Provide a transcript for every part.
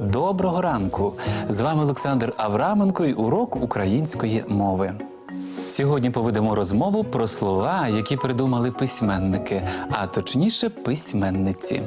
Доброго ранку! З вами Олександр Авраменко і урок української мови. Сьогодні поведемо розмову про слова, які придумали письменники, а точніше письменниці.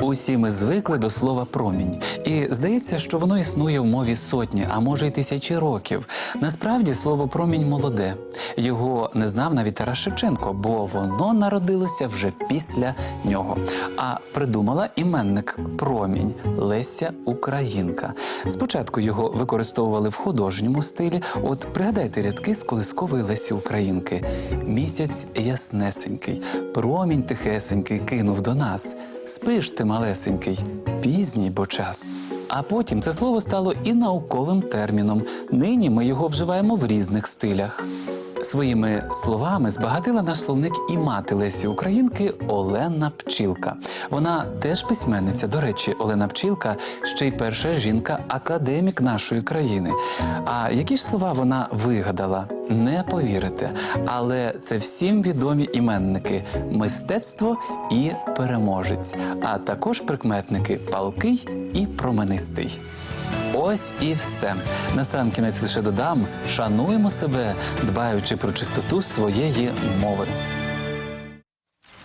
Усі ми звикли до слова промінь, і здається, що воно існує в мові сотні, а може й тисячі років. Насправді слово промінь молоде. Його не знав навіть Тарас Шевченко, бо воно народилося вже після нього. А придумала іменник промінь Леся Українка. Спочатку його використовували в художньому стилі. От пригадайте рядки з колискової Лесі Українки. Місяць яснесенький, промінь тихесенький кинув до нас. Спиш ти, малесенький, пізній бо час. А потім це слово стало і науковим терміном. Нині ми його вживаємо в різних стилях. Своїми словами збагатила наш словник і мати Лесі Українки Олена Пчілка. Вона теж письменниця. До речі, Олена Пчілка ще й перша жінка-академік нашої країни. А які ж слова вона вигадала? Не повірите. Але це всім відомі іменники мистецтво і переможець, а також прикметники палкий і променистий. Ось і все. Насамкінець лише додам: шануємо себе, дбаючи про чистоту своєї мови.